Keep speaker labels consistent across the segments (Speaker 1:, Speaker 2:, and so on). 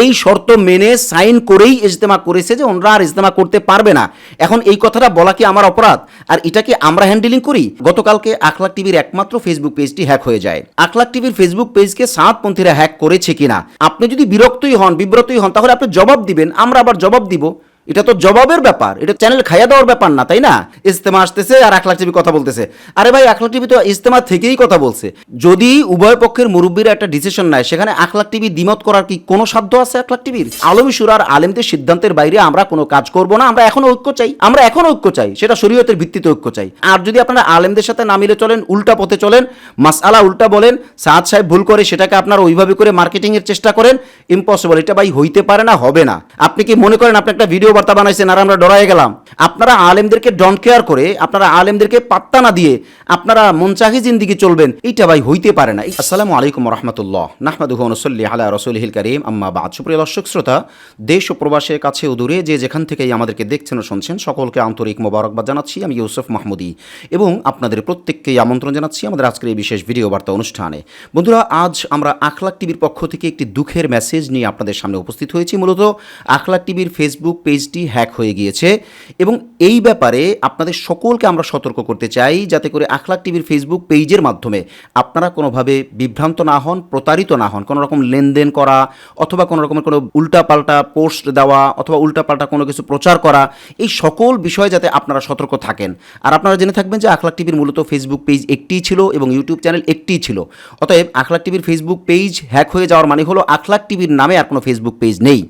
Speaker 1: এই শর্ত মেনে সাইন করেই ইজতেমা করেছে যে ওনারা আর ইজতেমা করতে পারবে না। এখন এই কথাটা বলা কি আমার অপরাধ? আর এটা কি আমরা হ্যান্ডেলিং করি? গতকালকে আখলাক টিভির একমাত্র ফেসবুক পেজটি হ্যাক হয়ে যায়। আখলাক টিভির ফেসবুক পেজকে সাঁতপন্থীরা হ্যাক করেছে কিনা? আপনি যদি বিরক্তই হন, বিব্রতই হন, তাহলে আপনি জবাব দিবেন, আমরা আবার জবাব দিব। এটা তো জবাবের ব্যাপার, এটা চ্যানেল খাইয়া দেওয়ার ব্যাপার না, তাই না? ইস্তেমা আসতেছে আর এক লাখ টিভি কথা বলতেছে। আরে ভাই এক লাখ টিভি তো ইস্তেমা থেকেই কথা বলছে। যদি উভয় পক্ষের মুরব্বীরা একটা ডিসিশন নেয়, সেখানে এক লাখ টিভি দ্বিমত করার কি কোনো সাধ্য আছে এক লাখ টিভির? আলমী সুরার আলেমদের সিদ্ধান্তের বাইরে আমরা কোনো কাজ করব না, আমরা এখনও ঐক্য চাই। আমরা এখনও ঐক্য চাই, সেটা শরীয়তের ভিত্তিতে ঐক্য চাই। আর যদি আপনারা আলেমদের সাথে না মিলে চলেন, উল্টা পথে চলেন, মাসআলা উল্টা বলেন, সাদ সাহেব ভুল করে সেটাকে আপনারা ওইভাবে করে মার্কেটিং এর চেষ্টা করেন ইম্পসিবল এটা ভাই হইতে পারে না, হবে না। আপনি কি মনে করেন, আপনি একটা ভিডিও বার্তা বানাইছেন আর আমরা ডরাই গেলাম। আপনারা আলেমদেরকে ডন কেয়ার করে, আপনারা আলেমদেরকে পাত্তা না দিয়ে আপনারা মনচাহি জিন্দিগি চলবেন, এইটা ভাই হইতে পারে না। আসসালামু আলাইকুম রহমতুল্লাহ নাহমাদুহু নসল্লি আলা রসুলহিল করিম, আম্মা বাদ। সুপ্রিয় দর্শক, শ্রোতা, দেশ ও প্রবাসের কাছে ও দূরে যে যেখান থেকেই আমাদেরকে দেখছেন ও শুনছেন, সকলকে আন্তরিক মোবারকবাদ জানাচ্ছি। আমি ইউসুফ মাহমুদি এবং আপনাদের প্রত্যেককেই আমন্ত্রণ জানাচ্ছি আমাদের আজকের এই বিশেষ ভিডিও বার্তা অনুষ্ঠানে। বন্ধুরা, আজ আমরা আখলাক টিভির পক্ষ থেকে একটি দুঃখের মেসেজ নিয়ে আপনাদের সামনে উপস্থিত হয়েছি। মূলত আখলাক টিভির ফেসবুক পেজটি হ্যাক হয়ে গিয়েছে এবং এই ব্যাপারে আপনাদের সকলকে আমরা সতর্ক করতে চাই যাতে করে আখলাক টিভির ফেসবুক পেজের মাধ্যমে আপনারা কোনোভাবে বিভ্রান্ত না হন, প্রতারিত না হন। কোনো রকম লেনদেন করা অথবা কোনো রকমের কোনো উল্টাপাল্টা পোস্ট দেওয়া অথবা উল্টাপাল্টা কোনো কিছু প্রচার করা, এই সকল বিষয়ে যাতে আপনারা সতর্ক থাকেন। আর আপনারা জেনে থাকবেন যে আখলাক টিভির মূলত ফেসবুক পেজ একটিই ছিল এবং ইউটিউব চ্যানেল একটিই ছিল। অতএব আখলাক টিভির ফেসবুক পেজ হ্যাক হয়ে যাওয়ার মানে হলো আখলাক টিভির নামে আর কোনো ফেসবুক পেজ নেই।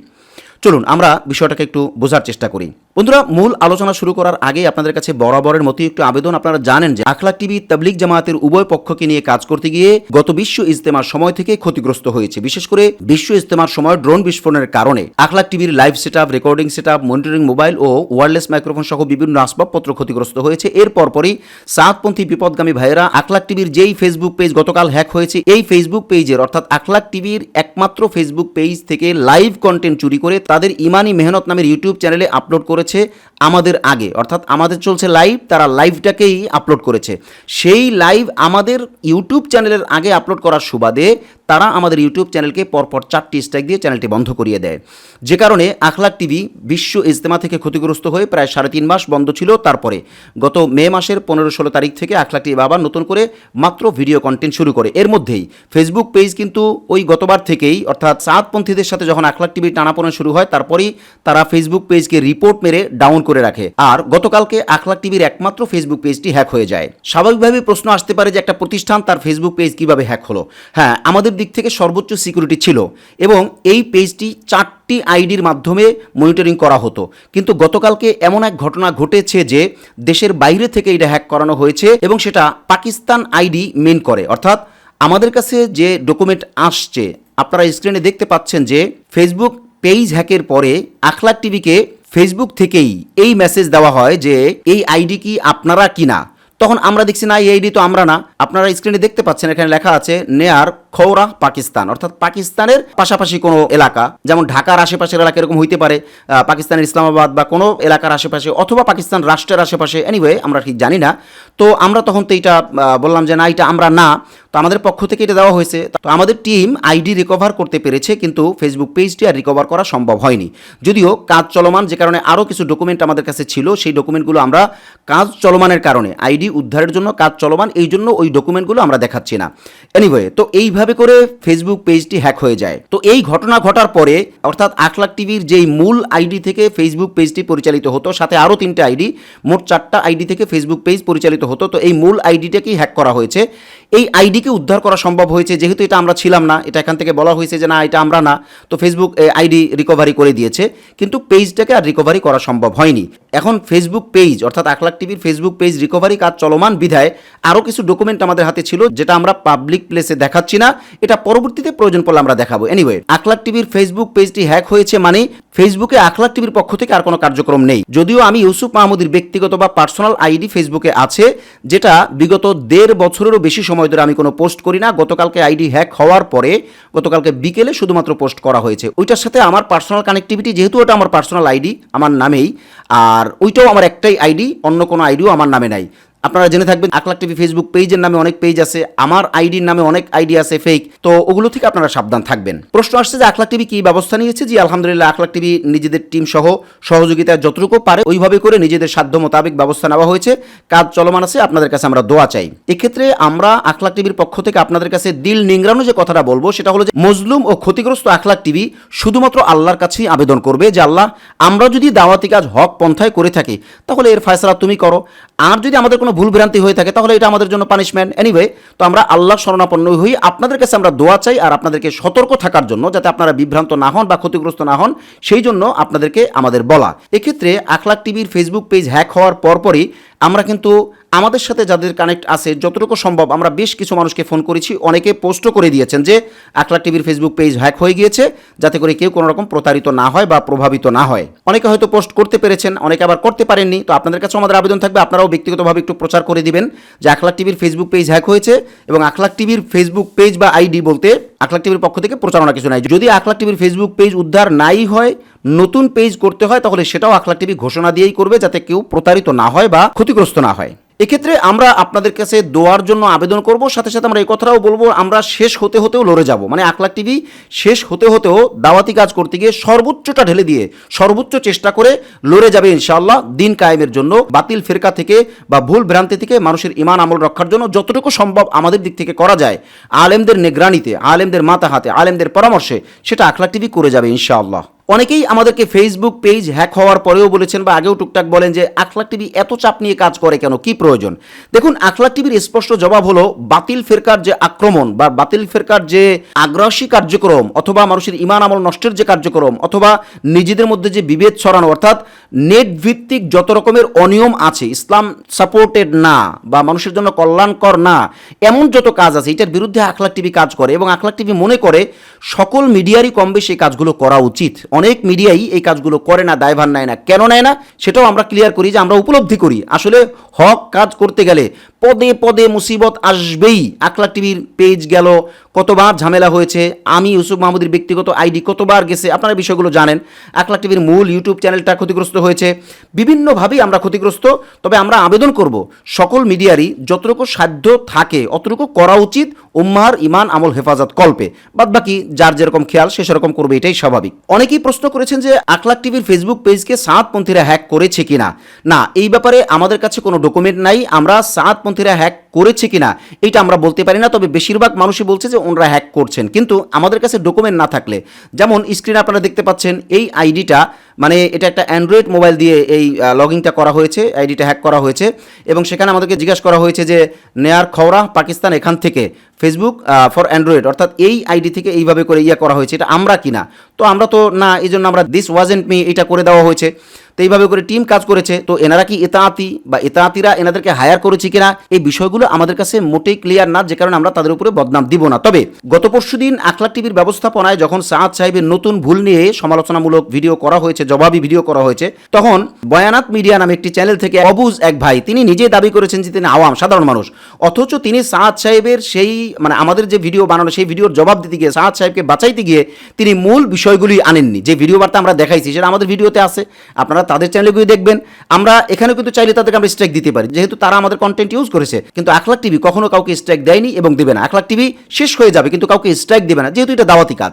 Speaker 1: চলুন আমরা বিষয়টাকে একটু বোঝার চেষ্টা করি। বন্ধুরা, মূল আলোচনা শুরু করার আগে আপনাদের কাছে বরাবরের মতোই একটু আবেদন। আপনারা জানেন যে আখলাক টিভি তাবলিক জামায়াতের উভয় পক্ষকে নিয়ে কাজ করতে গিয়ে গত বিশ্ব ইজতেমার সময় থেকে ক্ষতিগ্রস্ত হয়েছে। বিশেষ করে বিশ্ব ইজতেমার সময় ড্রোন বিস্ফোরণের কারণে। আখলাক টিভির live set recording set monitoring mobile ও ওয়ারলেস মাইক্রোফোন সহ বিভিন্ন আসবাবপত্র ক্ষতিগ্রস্ত হয়েছে। এর পরপরই সাতপন্থী বিপদগামী ভাইয়েরা আখলাক টিভির যেই ফেসবুক পেজ গতকাল হ্যাক হয়েছে, এই ফেসবুক পেজের অর্থাৎ আখলাক টিভির একমাত্র ফেসবুক পেজ থেকে লাইভ কন্টেন্ট চুরি করে তাদের ইমানি মেহনত নামের ইউটিউব চ্যানেলে আপলোড করেছে আমাদের আগে। অর্থাৎ আমাদের চলছে লাইভ তারা লাইভটাকেই আপলোড করেছে। সেই লাইভ আমাদের ইউটিউব চ্যানেলের আগে আপলোড করার সুবাদে তারা আমাদের ইউটিউব চ্যানেলকে পরপর চারটি স্ট্রাইক দিয়ে চ্যানেলটি বন্ধ করিয়ে দেয়। যে কারণে আখলাক টিভি বিশ্ব ইজতেমা থেকে ক্ষতিগ্রস্ত হয়ে প্রায় সাড়ে তিন মাস বন্ধ ছিল তারপরে। গত মে মাসের পনেরো ষোলো তারিখ থেকে আখলাক টিভি আবার নতুন করে মাত্র ভিডিও কন্টেন্ট শুরু করে। এর মধ্যেই ফেসবুক পেজ কিন্তু ওই গতবার থেকেই, অর্থাৎ সাতপন্থীদের সাথে যখন আখলাক টিভির টানাপোনা শুরু হয়, তারপরেই তারা ফেসবুক পেজকে রিপোর্ট মেরে ডাউন করে রাখে। আর গতকালকে আখলাক টিভির একমাত্র ফেসবুক পেজটি হ্যাক হয়ে যায়। স্বাভাবিকভাবে প্রশ্ন আসতে পারে যে একটা প্রতিষ্ঠান তার ফেসবুক পেজ কীভাবে হ্যাক হলো। হ্যাঁ আমাদের দিক থেকে সর্বোচ্চ সিকিউরিটি ছিল এবং এই পেজটি চারটি আইডির মাধ্যমে মনিটরিং করা হতো। কিন্তু গতকালকে এমন এক ঘটনা ঘটেছে যে দেশের বাইরে থেকে এটা হ্যাক করানো হয়েছে এবং সেটা পাকিস্তান আইডি মেন করে। অর্থাৎ আমাদের কাছে যে ডকুমেন্ট আসছে, আপনারা স্ক্রিনে দেখতে পাচ্ছেন যে ফেসবুক পেজ হ্যাকের পরে আখলাক টিভিকে ফেসবুক থেকেই এই মেসেজ দেওয়া হয় যে এই আইডি কি আপনারা কিনা? তখন আমরা দেখছি না, এই আইডি তো আমরা না। আপনারা স্ক্রিনে দেখতে পাচ্ছেন, এখানে লেখা আছে, নেয়ার খৌরা, পাকিস্তান। অর্থাৎ পাকিস্তানের পাশাপাশি কোনো এলাকা, যেমন ঢাকার আশেপাশের এলাকা এরকম হইতে পারে পাকিস্তানের ইসলামাবাদ বা কোনো এলাকার আশেপাশে, অথবা পাকিস্তান রাষ্ট্রের আশেপাশে এনিওয়ে আমরা ঠিক জানি না। তো আমরা তখন তো এইটা বললাম যে না এটা আমরা না। তো আমাদের পক্ষ থেকে এটা দেওয়া হয়েছে। তো আমাদের টিম আইডি রিকভার করতে পেরেছে, কিন্তু ফেসবুক পেজটি আর রিকভার করা সম্ভব হয়নি। যদিও কাজ চলমান, যে কারণে আরও কিছু ডকুমেন্ট আমাদের কাছে ছিল, সেই ডকুমেন্টগুলো আমরা কাজ চলমানের কারণে আইডি উদ্ধারের জন্য কাজ চলমান, এই জন্য ওই ডকুমেন্টগুলো আমরা দেখাচ্ছি না। এনিওয়ে তো এইভাবে করে ফেসবুক পেজটি হ্যাক হয়ে যায়? তো এই ঘটনা ঘটার পরে, অর্থাৎ আখলাক টিভির যেই মূল আইডি থেকে ফেসবুক পেজটি পরিচালিত হতো, সাথে আরও তিনটে আইডি, মোট চারটা আইডি থেকে ফেসবুক পেজ পরিচালিত হতো, তো এই মূল আইডিটাকেই হ্যাক করা হয়েছে। এই আইডিকে উদ্ধার করা সম্ভব হয়েছে, যেহেতু এটা আমরা ছিলাম না, এটা এখান থেকে বলা হয়েছে যে না, এটা আমরা না, তো ফেসবুক আইডি রিকভারি করে দিয়েছে, কিন্তু পেজটাকে আর রিকভারি করা সম্ভব হয়নি। এখন ফেসবুক পেজ অর্থাৎ আখলাক টিভির ফেসবুক পেজ রিকভারি কাজ চলমান বিধায় আরও কিছু ডকুমেন্ট আমাদের হাতে ছিল, যেটা আমরা পাবলিক প্লেসে দেখাচ্ছি না, এটা পরবর্তীতে প্রয়োজন পড়লে আমরা দেখাবো। এনিওয়ে আখলাক টিভির ফেসবুক পেজটি হ্যাক হয়েছে মানে ফেসবুকে আখলাক টিভির পক্ষ থেকে আর কোনো কার্যক্রম নেই। যদিও আমি ইউসুফ মাহমুদের ব্যক্তিগত বা পার্সোনাল আইডি ফেসবুকে আছে, যেটা বিগত দেড় বছরেরও বেশি সময় ধরে আমি কোনো পোস্ট করি না। গতকালকে আইডি হ্যাক হওয়ার পরে গতকালকে বিকেলে শুধুমাত্র পোস্ট করা হয়েছে। ওইটার সাথে আমার পার্সোনাল কানেক্টিভিটি যেহেতু ওটা আমার পার্সোনাল আইডি, আমার নামেই, আর ওইটাও আমার একটাই আইডি, অন্য কোনো আইডিও আমার নামে নাই। আপনারা জেনে থাকবেন আকলাক টিভি ফেসবুক পেজের নামে অনেক পেজ আছে, আমার আইডির নামে অনেক আইডি আছে ফেক তো ওগুলো থেকে আপনারা সাবধান থাকবেন। প্রশ্ন আসছে যে আকলাক টিভি কি ব্যবস্থা নিয়েছে? যে আলহামদুলিল্লাহ আকলাক টিভি নিজেদের টিম সহ সহযোগিতায় যতটুকু পারে, ওইভাবে করে নিজেদের সাধ্য মোতাবেক ব্যবস্থা নেওয়া হয়েছে। কাজ চলমান আছে, আপনাদের কাছে আমরা দোয়া চাই। এক্ষেত্রে আমরা আখলাক টিভির পক্ষ থেকে আপনাদের কাছে দিল নিংড়ানো যে কথাটা বলব, সেটা হলো যে মজলুম ও ক্ষতিগ্রস্ত আখলাক টিভি শুধুমাত্র আল্লাহর কাছেই আবেদন করবে যে, আল্লাহ, আমরা যদি দাওয়াতি কাজ হক পন্থায় করে থাকি, তাহলে এর ফায়সলা তুমি করো। আর যদি আমাদের কোনো ভুল ভ্রান্তি হয়ে থাকে, তাহলে এটা আমাদের জন্য পানিশমেন্ট এনিওয়ে তো আমরা আল্লাহ শরণাপন্ন হই। আপনাদের কাছে আমরা দোয়া চাই আর আপনাদেরকে সতর্ক থাকার জন্য যাতে আপনারা বিভ্রান্ত না হন বা ক্ষতিগ্রস্ত না হন, সেই জন্য আপনাদেরকে আমাদের বলা। এক্ষেত্রে আখলাক টিভির ফেসবুক পেজ হ্যাক হওয়ার পরপরই আমরা কিন্তু আমাদের সাথে যাদের কানেক্ট আছে, যতটুকু সম্ভব আমরা বেশ কিছু মানুষকে ফোন করেছি। অনেকে পোস্টও করে দিয়েছেন যে আকলা টিভির ফেসবুক পেজ হ্যাক হয়ে গিয়েছে, যাতে করে কেউ কোনো রকম প্রতারিত না হয় বা প্রভাবিত না হয়। অনেকে হয়তো পোস্ট করতে পেরেছেন, অনেকে আবার করতে পারেননি। তো আপনাদের কাছে আমাদের আবেদন থাকবে, আপনারাও ব্যক্তিগতভাবে একটু প্রচার করে দিবেন যে আখলাক টিভির ফেসবুক পেজ হ্যাক হয়েছে এবং আখলাক টিভির ফেসবুক পেজ বা আইডি বলতে আখলাক টিভির পক্ষ থেকে প্রচারণা কিছু নাই। যদি আখলাক টিভির ফেসবুক পেজ উদ্ধার নাই হয়, নতুন পেজ করতে হয়, তাহলে সেটাও আখলাক টিভি ঘোষণা দিয়েই করবে যাতে কেউ প্রতারিত না হয় বা ক্ষতিগ্রস্ত না হয়। এক্ষেত্রে আমরা আপনাদের কাছে দোয়ার জন্য আবেদন করব, সাথে সাথে আমরা এই কথাটাও বলব, আমরা শেষ হতে হতেও লড়ে যাব। মানে আকলাক টিভি শেষ হতে হতেও দাওয়াতি কাজ করতে গিয়ে সর্বোচ্চটা ঢেলে দিয়ে, সর্বোচ্চ চেষ্টা করে লড়ে যাবে ইনশাআল্লাহ দিন কায়েমের জন্য। বাতিল ফেরকা থেকে বা ভুল ভ্রান্তি থেকে মানুষের ইমান আমল রক্ষার জন্য যতটুকু সম্ভব আমাদের দিক থেকে করা যায়। আলেমদের নেগ্রানিতে, আলেমদের মাথা হাতে আলেমদের পরামর্শে সেটা আকলাক টিভি করে যাবে ইনশাআল্লাহ। অনেকেই আমাদেরকে ফেসবুক পেজ হ্যাক হওয়ার পরেও বলেছেন বা আগেও টুকটাক বলেন যে আখলাক টিভি এত চাপ নিয়ে কাজ করে কেন? কি প্রয়োজন? দেখুন আখলাক টিভির স্পষ্ট জবাব হলো বাতিল ফেরকার যে আক্রমণ বা বাতিল ফেরকার যে আগ্রাসী কার্যক্রম অথবা মানুষের ইমান আমল নষ্টের যে কার্যক্রম অথবা নিজেদের মধ্যে যে বিভেদ ছড়ানো, অর্থাৎ নেট ভিত্তিক যত রকমের অনিয়ম আছে, ইসলাম সাপোর্টেড না বা মানুষের জন্য কল্যাণকর না, এমন যত কাজ আছে, এটার বিরুদ্ধে আখলাক টিভি কাজ করে এবং আখলাক টিভি মনে করে সকল মিডিয়ারই কম বেশি কাজগুলো করা উচিত। অনেক মিডিয়াই এই কাজগুলো করে না, দায়ভার নেয় না। কেন নেয় না? সেটাও আমরা ক্লিয়ার করি যে আমরা উপলব্ধি করি। আসলে হক কাজ করতে গেলে পদে পদে মুসিবত আসবেই। আকলা টিভির পেজ গেল, কতবার ঝামেলা হয়েছে? আমি, ইউসুফ মাহমুদের ব্যক্তিগত আইডি কতবার গেছে? আপনারা বিষয়গুলো জানেন। আকলা টিভির মূল ইউটিউব চ্যানেলটা ক্ষতিগ্রস্ত হয়েছে। বিভিন্নভাবেই আমরা ক্ষতিগ্রস্ত, তবে আমরা আবেদন করব, সকল মিডিয়ারই যতটুকু সাধ্য থাকে, অতটুকু করা উচিত উম্মার ইমান আমল, হেফাজত, কল্পে। বাদ বাকি যার যেরকম খেয়াল, সে সেরকম করবে, এটাই স্বাভাবিক। অনেকেই প্রশ্ন করেছেন যে আকলাক টিভির ফেসবুক পেজকে সাতপন্থীরা হ্যাক করেছে কিনা? না, এই ব্যাপারে আমাদের কাছে কোনো ডকুমেন্ট নাই, আমরা সাতপন্থীরা হ্যাক করেছে কিনা, এটা আমরা বলতে পারি না, তবে বেশিরভাগ মানুষই বলছে যে, ওনারা হ্যাক করছেন। কিন্তু আমাদের কাছে ডকুমেন্ট না থাকলে, যেমন স্ক্রিনে আপনারা দেখতে পাচ্ছেন, এই আইডিটা মানে এটা একটা অ্যান্ড্রয়েড মোবাইল দিয়ে এই লগ ইনটা করা হয়েছে আইডিটা হ্যাক করা হয়েছে এবং সেখানে আমাদেরকে জিজ্ঞাসা করা হয়েছে যে, নেয়ার খওরা পাকিস্তান এখান থেকে ফেসবুক ফর অ্যান্ড্রয়েড অর্থাৎ এই আইডি থেকে এইভাবে করে ইয়ে করা হয়েছে, এটা আমরা কিনা? তো আমরা তো, না এই জন্য আমরা দিস ওয়াজেন্ট মি এটা করে দেওয়া হয়েছে। তো এইভাবে করে টিম কাজ করেছে। তো এনারা কি এতাতি বা এতাতিরা এনাদেরকে হায়ার করেছে কিনা, এই বিষয়গুলো আমাদের কাছে মোটেই ক্লিয়ার না, যে কারণে আমরা তাদের উপরে বদনাম দিব না। তবে গত পরশু দিন আখলাক টিভির ব্যবস্থাপনায় যখন সাহাদ সাহেবের নতুন ভুল নিয়ে সমালোচনামূলক ভিডিও করা হয়েছে, জবাবি ভিডিও করা হয়েছে, তখন বয়ানাত মিডিয়া নামে একটি চ্যানেল থেকে অবুজ এক ভাই, তিনি নিজেই দাবি করেছেন যে তিনি আওয়াম, সাধারণ মানুষ। অথচ তিনি সাহাদ সাহেবের সেই মানে আমাদের যে ভিডিও বানানো, সেই ভিডিওর জবাব দিতে গিয়ে সাহাদ সাহেবকে বাঁচাইতে গিয়ে তিনি মূল বিষয়গুলি আনেননি। যে ভিডিও বার্তা আমরা দেখাইছি সেটা আমাদের ভিডিওতে আছে, আপনারা তাদের চ্যানেলে গিয়ে দেখবেন। আমরা এখানে কিন্তু চাইলে তাদেরকে আমরা স্ট্রাইক দিতে পারি। যেহেতু তারা আমাদের কন্টেন্ট ইউজ করেছে, কিন্তু আখলাক টিভি কখনো কাউকে স্ট্রাইক দেয়নি এবং দেবে না। আখলাক টিভি শেষ হয়ে যাবে, কিন্তু কাউকে স্ট্রাইক দেবে না, যেহেতু এটা দাওয়াতি কাজ।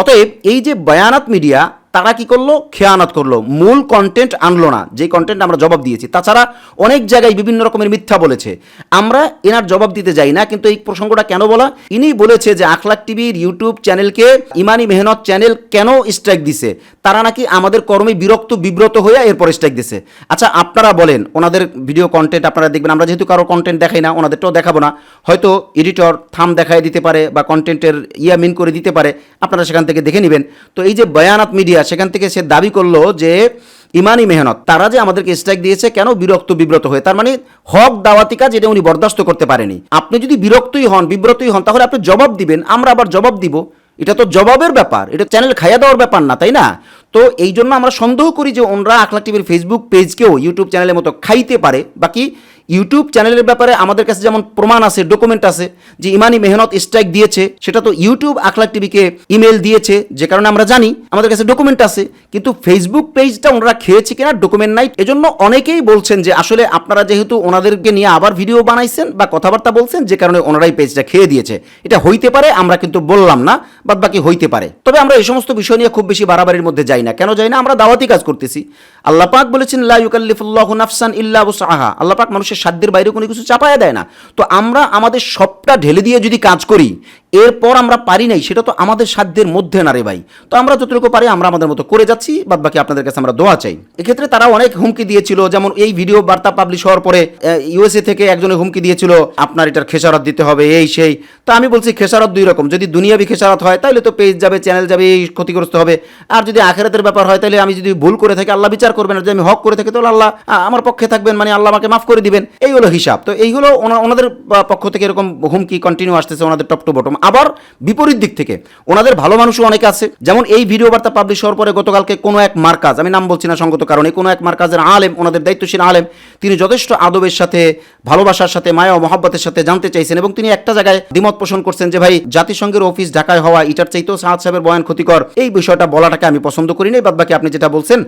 Speaker 1: অতএব এই যে বয়ানাত মিডিয়া তারা কি করল? খেয়ানত করল। মূল কন্টেন্ট আনলো না। যে কন্টেন্ট আমরা জবাব দিয়েছি। তাছাড়া অনেক জায়গায় বিভিন্ন রকমের মিথ্যা বলেছে। আমরা এনার জবাব দিতে যাই না, কিন্তু এই প্রসঙ্গটা কেন বলা? ইনি বলেছে যে আখলাক টিভির ইউটিউব চ্যানেলকে ইমানি মেহনত চ্যানেল কেন স্ট্রাইক দিছে? তারা নাকি আমাদের কর্মে বিরক্ত, বিব্রত হয়ে এরপর স্ট্রাইক দিছে। আচ্ছা আপনারা বলেন, ওনাদের ভিডিও কন্টেন্ট আপনারা দেখবেন। আমরা যেহেতু কারও কন্টেন্ট দেখাই না, ওনাদেরটাও দেখাবো না। হয়তো এডিটর থাম দেখায় দিতে পারে বা কন্টেন্টের ইয়া মিন করে দিতে পারে। আপনারা সেখান থেকে দেখে নেবেন। তো এই যে বয়ানাত মিডিয়া সেখান থেকে সে দাবি করল যে ইমানি মেহনত, তারা যে আমাদেরকে স্ট্রাইক দিয়েছে কেন বিরক্ত বিব্রত হয়ে? তার মানে হক দাওয়াতি কাজ এটা উনি বরদাস্ত করতে পারেনি। আপনি যদি বিরক্তই হন, বিব্রতই হন, তাহলে আপনি জবাব দিবেন, আমরা আবার জবাব দিব। এটা তো জবাবের ব্যাপার, এটা চ্যানেল খাইয়া দেওয়ার ব্যাপার না, তাই না? তো এই জন্য আমরা সন্দেহ করি যে ওনরা আখলা টিভির ফেসবুক পেজকেও ইউটিউব চ্যানেলের মতো খাইতে পারে। বাকি ইউটিউব চ্যানেলের ব্যাপারে আমাদের কাছে যেমন প্রমাণ আছে ডকুমেন্ট আছে, যে ইমানি মেহনত স্ট্রাইক দিয়েছে, সেটা তো ইউটিউব আখলাক টিভিকে ইমেল দিয়েছে, যে কারণে আমরা জানি আমাদের কাছে ডকুমেন্ট আছে, কিন্তু ফেসবুক পেজটা ওনারা খেয়েছে কিনা ডকুমেন্ট নাই, এজন্য অনেকেই বলছেন যে আসলে আপনারা যেহেতু ওনাদেরকে নিয়ে আবার ভিডিও বানাইছেন বা কথাবার্তা বলছেন, যে কারণে ওনারাই পেজটা খেয়ে দিয়েছে। এটা হইতে পারে, আমরা কিন্তু বললাম না বাদ বাকি হইতে পারে। তবে আমরা এই সমস্ত বিষয় নিয়ে খুব বেশি বাড়াবাড়ির মধ্যে যাই না। কেন যাই না? আমরা দাওয়াতি কাজ করতেছি। আল্লাহ পাক বলেছেন, লা ইউকাল্লিফুল্লাহু নাফসান ইল্লা উসআহা। আল্লাহ মানুষের সাধ্যের বাইরে কোনো কিছু চাপায়া দেয় না। তো আমরা আমাদের সবটা ঢেলে দিয়ে যদি কাজ করি, এরপর আমরা পারি নাই, সেটা তো আমাদের সাধ্যের মধ্যে না রে ভাই। তো আমরা যতটুকু পারি আমরা আমাদের মতো করে যাচ্ছি বাদ বাকি আপনাদের কাছে আমরা দোয়া চাই। এক্ষেত্রে তারা অনেক হুমকি দিয়েছিল, যেমন এই ভিডিও বার্তা পাবলিশ হওয়ার পরে ইউএসএ থেকে একজনে হুমকি দিয়েছিল, আপনার এটার খেসারত দিতে হবে, এই, সেই। তো আমি বলছি, খেসারত দুই রকম, যদি দুনিয়াবি খেসারত হয় তাহলে তো পেজ যাবে, চ্যানেল যাবে, এই ক্ষতিগ্রস্ত হবে। আর যদি আখেরাতের ব্যাপার হয় তাহলে আমি যদি ভুল করে থাকি, আল্লাহ বিচার করবেন, আর যদি আমি হক করে থাকি, তাহলে আল্লাহ আমার পক্ষে থাকবেন মানে আল্লাহ আমাকে মাফ করে দিবেন। এই হলো হিসাব। তো এই হলো ওনাদের পক্ষ থেকে এরকম হুমকি কন্টিনিউ আসতেছে ওনাদের টপ টু বটম আবার বিপরীত দিক থেকে, ওনাদের ভালো মানুষও অনেকে আছে। যেমন এই ভিডিও বার্তা পাবলিশ হওয়ার পরে গতকালকে কোনো এক মার্কাজ, আমি নাম বলছি না সঙ্গত কারণে, কোনো এক মার্কাজের আলেম, ওনাদের দায়িত্বশীল আলেম, তিনি যথেষ্ট আদবের সাথে, ভালোবাসার সাথে, মায়া ও মহাব্বতের সাথে জানতে চাইছেন এবং তিনি একটা জায়গায় দ্বিমত পোষণ করছেন যে, ভাই, জাতিসংঘের অফিস ঢাকায় হওয়া, এটার চাইতেও সাহাদ সাহেবের বয়ান ক্ষতিকর। এই বিষয়টা বলাটাকে আমি পছন্দ করি নাই। বাদ বাকি আপনি যেটা বলছেন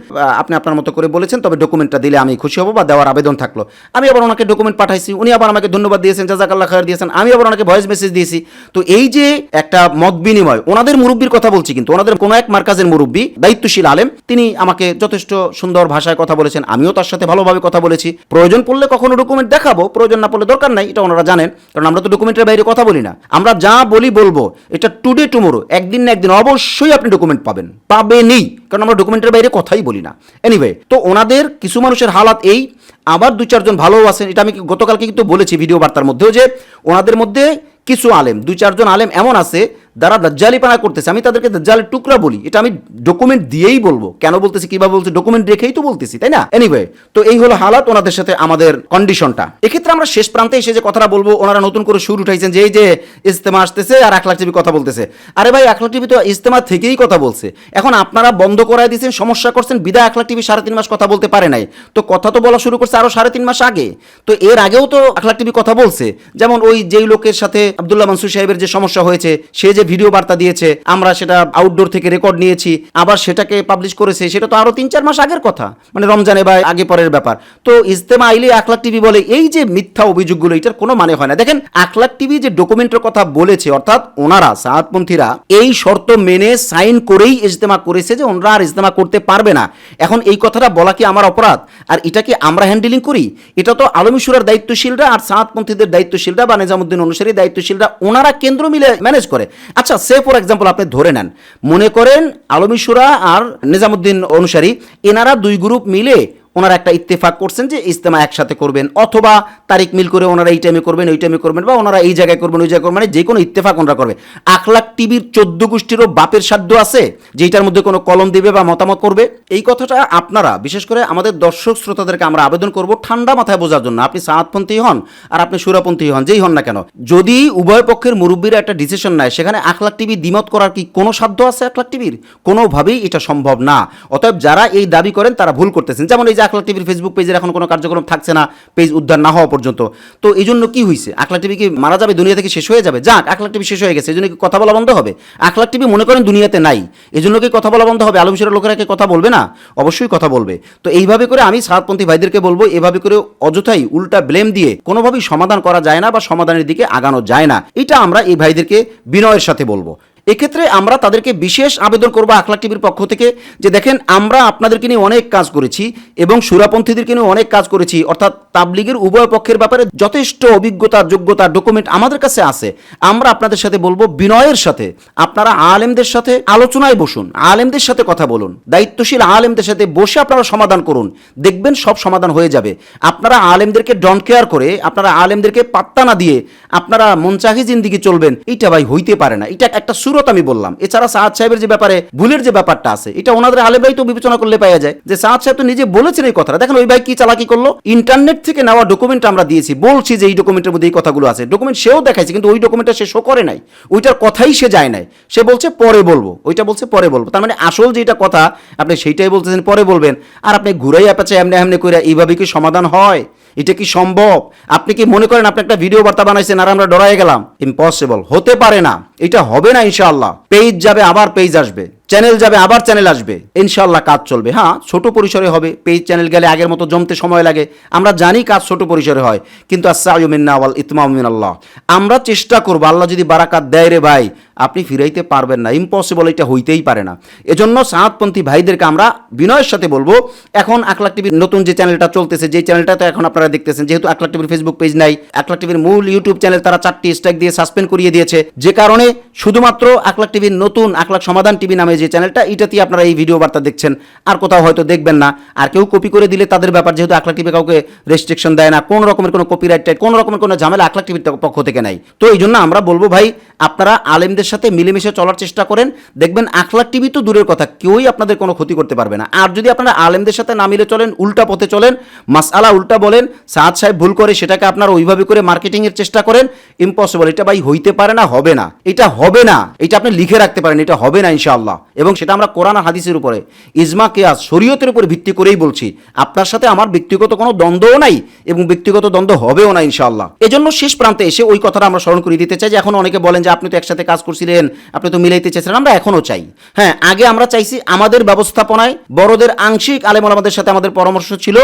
Speaker 1: আপনি আপনার মতো করে বলেছেন, তবে ডকুমেন্টটা দিলে আমি খুশি হব বা দেওয়ার আবেদন থাকল। আমি আবার ওনাকে ডকুমেন্ট পাঠাইছি, উনি আবার আমাকে ধন্যবাদ দিয়েছেন, জাজাকাল্লাহ খায়ের দিয়েছেন, আমি আবার ওনাকে ভয়েস মেসেজ দিয়েছি। তো এই যে একটা মত বিনিময়, ওনাদের মুরব্বীর কথা বলছি কিন্তু, ওনাদের কোনো এক মার্কাজের মুরব্বী, দায়িত্বশীল আলেম, তিনি আমাকে যথেষ্ট সুন্দর ভাষায় কথা বলেছেন, আমিও তার সাথে ভালোভাবে কথা বলেছি। প্রয়োজন পড়লে কখনো ডকুমেন্ট দেখাবো, প্রয়োজন না পড়লে দরকার নাই, এটা ওনারা জানেন, কারণ আমরা তো ডকুমেন্টের বাইরে কথা বলি না। আমরা যা বলি বলব, এটা টুডে টুমোরো একদিন না একদিন অবশ্যই আপনি ডকুমেন্ট পাবেন। পাবেনই, কারণ আমরা ডকুমেন্টের বাইরে কথাই বলি না। এনিওয়ে তো ওনাদের, কিছু মানুষের হালাত এই আবার দু চারজন ভালোও আছেন, এটা আমি গতকালকে কিন্তু বলেছি ভিডিও বার্তার মধ্যেও যে ওনাদের মধ্যে কিছু আলেম, দু চারজন আলেম এমন আছে যারা দাজ্জালিপানা করতেছে, আমি তাদেরকে দাজ্জালের টুকরা বলি। এটা আমি ডকুমেন্ট দিয়েই বলব। কেন বলতেছি কীভাবে বলছি ডকুমেন্ট রেখেই তো বলতেছি, তাই না? এনিওয়ে তো এই হলো হালাত ওনাদের সাথে আমাদের কন্ডিশনটা এক্ষেত্রে আমরা শেষ প্রান্তে এসে যে কথাটা বলব, ওনারা নতুন করে সুর উঠাইছেন যে, এই যে ইস্তেমা আসতেছে আর এক লাখ টিভি কথা বলতেছে। আরে ভাই এক লাখ টিভি তো ইস্তেমা থেকেই কথা বলছে। এখন আপনারা বন্ধ করায় দিয়েছেন সমস্যা করছেন, বিদায় এক লাখ টিভি সাড়ে তিন মাস কথা বলতে পারে নাই। তো কথা তো বলা শুরু করছে আরও সাড়ে তিন মাস আগে। তো এর আগেও তো এক লাখ টিভি কথা বলছে। যেমন ওই যেই লোকের সাথে আব্দুল্লাহ মানসুর সাহেবের যে সমস্যা হয়েছে, সে যে ভিডিও বার্তা দিয়েছে, আমরা সেটা আউটডোর থেকে রেকর্ড নিয়েছি, আবার সেটাকে পাবলিশ করেছে, সেটা তো আরও তিন চার মাস আগের কথা। মানে রমজানে বা আগে পরের ব্যাপার। তো ইজতেমা আইলে লাখ টিভি বলে, এই যে মিথ্যা অভিযোগগুলো, এটার কোনো মানে হয় না। দেখেন লাখ টিভি যে ডকুমেন্টের কথা বলেছে, অর্থাৎ ওনারা সাহাদপন্থীরা এই শর্ত মেনে সাইন করেই ইজতেমা করেছে যে ওনারা আর ইজতেমা করতে পারবে না। এখন এই কথাটা বলা কি আমার অপরাধ? আর এটা কি আমরা হ্যান্ডেলিং করি? এটা তো আলমীশুরার দায়িত্বশীলরা আর সাহাদপন্থীদের দায়িত্বশীলরা বা নিজামুদ্দিন অনুসারী দায়িত্বশীলরা, ওনারা কেন্দ্র মিলে ম্যানেজ করে। আচ্ছা সে ফর এক্সাম্পল আপনি ধরে নেন, মনে করেন আলমিসুরা আর নিজামুদ্দিন অনুসারী, এনারা দুই গ্রুপ মিলে ওনারা একটা ইত্তেফাক করছেন যে ইজতেমা একসাথে করবেন, অথবা তারিখ মিল করে ওনারা এই টাইমে করবেন, ওই টাইমে করবেন, বা ওনারা এই জায়গায় করবেন, ওই জায়গায় করবেন মানে যে কোনো ইত্তেফাক ওনারা করবে। আখলাক টিভির চোদ্দ গোষ্ঠীরও বাপের সাধ্য আছে যে এটার মধ্যে কোনো কলম দিবে বা মতামত করবে। এই কথাটা আপনারা, বিশেষ করে আমাদের দর্শক শ্রোতাদেরকে আমরা আবেদন করব ঠান্ডা মাথায় বোঝার জন্য। আপনি সাহাতপন্থী হন আর আপনি সুরাপন্থী হন, যেই হন না কেন। যদি উভয় পক্ষের মুরব্বীরা একটা ডিসিশন নেয়, সেখানে আখলাক টিভি দ্বিমত করার কি কোনো সাধ্য আছে আখলাক টিভির? কোনোভাবেই এটা সম্ভব না। অতএব যারা এই দাবি করেন, তারা ভুল করতেছেন। যেমন এই যে আখলাক টিভির ফেসবুক পেজের এখন কোনো কার্যক্রম থাকছে না পেজ উদ্ধার না হওয়া পর্যন্ত। তো এই জন্য কি হয়েছে আখলাক টিভি কি মারা যাবে, দুনিয়া থেকে শেষ হয়ে যাবে? যাক আখলাক টিভি শেষ হয়ে গেছে, এই জন্য কি কথা বলা বন্ধ হবে? আখলাক টিভি মনে করেন দুনিয়াতে নাই, এই জন্য কি কথা বলা বন্ধ হবে? আলমসের লোকেরা কি কথা বলবে না? অবশ্যই কথা বলবে। তো এইভাবে করে আমি সাতপন্থী ভাইদেরকে বলব, এভাবে করে অযথাই উল্টা ব্লেম দিয়ে কোনোভাবেই সমাধান করা যায় না বা সমাধানের দিকে আগানো যায় না। এটা আমরা এই ভাইদেরকে বিনয়ের সাথে বলব। এক্ষেত্রে আমরা তাদেরকে বিশেষ আবেদন করব আখলাক টিভির পক্ষ থেকে যে দেখেন, আমরা আপনাদেরকে নিয়ে অনেক কাজ করেছি এবং সুরাপন্থীদেরকে নিয়ে অনেক কাজ করেছি। অর্থাৎ তাবলিগের উভয় পক্ষের ব্যাপারে যথেষ্ট অভিজ্ঞতা, যোগ্যতা ডকুমেন্ট আমাদের কাছে আছে। আমরা আপনাদের সাথে বলব বিনয়ের সাথে। আপনারা আলেমদের সাথে আলোচনায় বসুন, আলেমদের সাথে কথা বলুন, দায়িত্বশীল আলেমদের সাথে বসে আপনারা সমাধান করুন। দেখবেন সব সমাধান হয়ে যাবে। আপনারা আলেমদেরকে ডন কেয়ার করে, আপনারা আলেমদেরকে পাত্তা না দিয়ে আপনারা মনচাহি জিন্দিগি চলবেন এটা ভাই হইতে পারে না। এটা একটা সুরত আমি বললাম। এছাড়া সাহাদ সাহেবের যে ব্যাপারে ভুলের যে ব্যাপারটা আছে, এটা ওনাদের আলেমরাই তো বিবেচনা করলে পাওয়া যায়। যে সাহাদ সাহেব তো নিজে বলেছেন এই কথাটা। দেখেন ওই ভাই কি চালাকি করল? ইন্টারনেট থেকে নেওয়া ডকুমেন্ট আমরা দিয়েছি, বলছি যে এই ডকুমেন্টের মধ্যে এই কথাগুলো আছে। ডকুমেন্ট সেও দেখাইছে, কিন্তু ওই ডকুমেন্টটা সে শো করে নাই। ওইটার কথাই সে যায় নাই। সে বলছে, পরে বলব। ওইটা বলছে, পরে বলব। তার মানে আসল যেটা কথা, আপনি সেইটাই বলতেছেন, পরে বলবেন। আর আপনি ঘুরাই অ্যাপাচে এমনি এমনি করে এইভাবে কি সমাধান হয়? এটা কি সম্ভব? আপনি কি মনে করেন আপনি একটা ভিডিও বার্তা বানাইছেন আর আমরা ডরাই গেলাম? ইম্পসিবল হতে পারে না। এটা হবে না ইনশাআল্লাহ। পেজ যাবে, আবার পেজ আসবে। চ্যানেল যাবে, আবার চ্যানেল আসবে। ইনশাল্লাহ কাজ চলবে। হ্যাঁ ছোট পরিসরে হবে। পেজ চ্যানেল গেলে আগের মতো জমতে সময় লাগে। আমরা জানি কাজ ছোট পরিসরে হয়। কিন্তু আসাউমিন্না ওয়াল ইতমাউমিন আল্লাহ আমরা চেষ্টা করব, আল্লাহ যদি বারাকাত দেয় রে ভাই, আপনি ফিরাইতে পারবেন না। ইম্পসিবল এটা হইতেই পারে না। এজন্য সাহাতপন্থী ভাইদেরকে আমরা বিনয়ের সাথে বলব, এখন আকলাক টিভির নতুন যে চ্যানেলটা চলতেছে, যে চ্যানেলটা তো এখন আপনারা দেখতেছেন, যেহেতু আকলাক টিভির ফেসবুক পেজ নাই আকলাক টিভির মূল ইউটিউব চ্যানেল তারা চারটি স্ট্রাইক দিয়ে সাসপেন্ড করিয়ে দিয়েছে। যে কারণে শুধুমাত্র আকলাক টিভির নতুন আকলাক সমাধান টিভি নামে যে চ্যানেলটা, এটাতেই আপনারা এই ভিডিও বার্তা দেখছেন। আর কোথাও হয়তো দেখবেন না। আর কেউ কপি করে দিলে তাদের ব্যাপার যেহেতু আকলাক টিভি কাউকে রেস্ট্রিকশন দেয় না, কোনো রকমের কোনো কপিরাইট টাইট কোনো রকমের কোনো ঝামেলা আকলাক টিভির পক্ষ থেকে নাই। তো এই জন্য আমরা বলব ভাই, আপনারা আলেমদের সাথে মিলেমিশে চলার চেষ্টা করেন। দেখবেন আখলাক টিভি তো দূরের কথা, কেউই আপনাদের কোনো ক্ষতি করতে পারবে না। আর যদি আপনারা আলেমদের সাথে না মিলে চলেন, উল্টা পথে চলেন, মাসআলা উল্টা বলেন, সাদ সাহেব ভুল করে সেটাকে আপনারা ওইভাবে করে মার্কেটিংয়ের চেষ্টা করেন ইম্পসিবল এটা ভাই হইতে পারে না, হবে না। এটা হবে না। এটা আপনি লিখে রাখতে পারেন, এটা হবে না ইনশাআল্লাহ। এবং সেটা আমরা কোরআন হাদিসের উপরে, ইজমা, কেয়াস, শরীয়তের উপর ভিত্তি করেই বলছি। আপনার সাথে আমার ব্যক্তিগত কোনো দ্বন্দ্বও নাই এবং ব্যক্তিগত দ্বন্দ্ব হবেও না ইনশাআল্লাহ। এজন্য শেষ প্রান্তে এসে ওই কথাটা আমরা স্মরণ করে দিতে চাই যে এখন অনেকে বলেন যে আপনি তো একসাথে কাজ করছিলেন, আপনি তো মিলাইতে চাইছিলেন আমরা এখনও চাই। হ্যাঁ আগে আমরা চাইছি আমাদের ব্যবস্থাপনায় বড়দের আংশিক আলেম আলমাদের সাথে আমাদের পরামর্শ ছিল,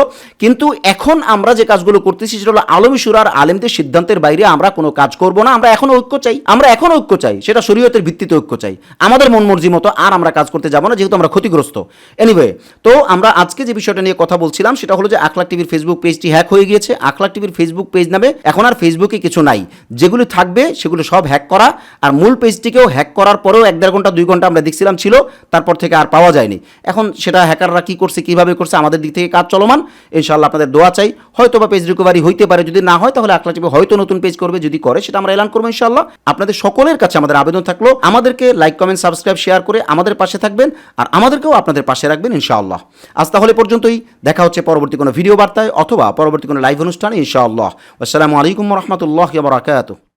Speaker 1: কিন্তু এখন আমরা যে কাজগুলো করতেছি সেটা হলো আলমী সুরার আলেমদের সিদ্ধান্তের বাইরে আমরা কোনো কাজ করব না, আমরা এখন ঐক্য চাই। আমরা এখন ঐক্য চাই, সেটা শরীয়তের ভিত্তিতে ঐক্য চাই। আমাদের মন মর্জি মতো আর আমরা কাজ করতে যাব না, যেহেতু আমরা ক্ষতিগ্রস্ত। এনিওয়ে তো আমরা আজকে যে বিষয়টা নিয়ে কথা বলছিলাম, সেটা হলো যে আখলাক টিভির ফেসবুক পেজটি হ্যাক হয়ে গিয়েছে। আখলাক টিভির ফেসবুক পেজ নামে এখন আর ফেসবুকে কিছু নাই। যেগুলো থাকবে, সেগুলো সব হ্যাক করা। আর মূল পেজটিকেও হ্যাক করার পরেও এক দেড় ঘণ্টা, দুই ঘণ্টা আমরা দেখছিলাম ছিল, তারপর থেকে আর পাওয়া যায়নি। এখন সেটা হ্যাকাররা কি করছে, কীভাবে করছে, আমাদের দিক থেকে কাজ চলমান। ইনশাআল্লাহ আপনাদের দোয়া চাই। হয়তো বা পেজ রিকভারি হইতে পারে, যদি না হয়, তাহলে আকলা টিভি হয়তো নতুন পেজ করবে, যদি করে, সেটা আমরা এলান করব ইনশাআল্লাহ। আপনাদের সকলের কাছে আমাদের আবেদন থাকল, আমাদেরকে লাইক কমেন্ট সাবস্ক্রাইব শেয়ার করে আমাদের পাশে থাকবেন আর আমাদেরকেও আপনাদের পাশে রাখবেন ইনশাআল্লাহ। আজ তাহলে পর্যন্তই, দেখা হচ্ছে পরবর্তী কোনো ভিডিও বার্তায় অথবা পরবর্তী কোনো লাইভ অনুষ্ঠানে ইনশাআল্লাহ। আসসালামু আলাইকুম রহমতুল্লাহ বারাকাতুহ।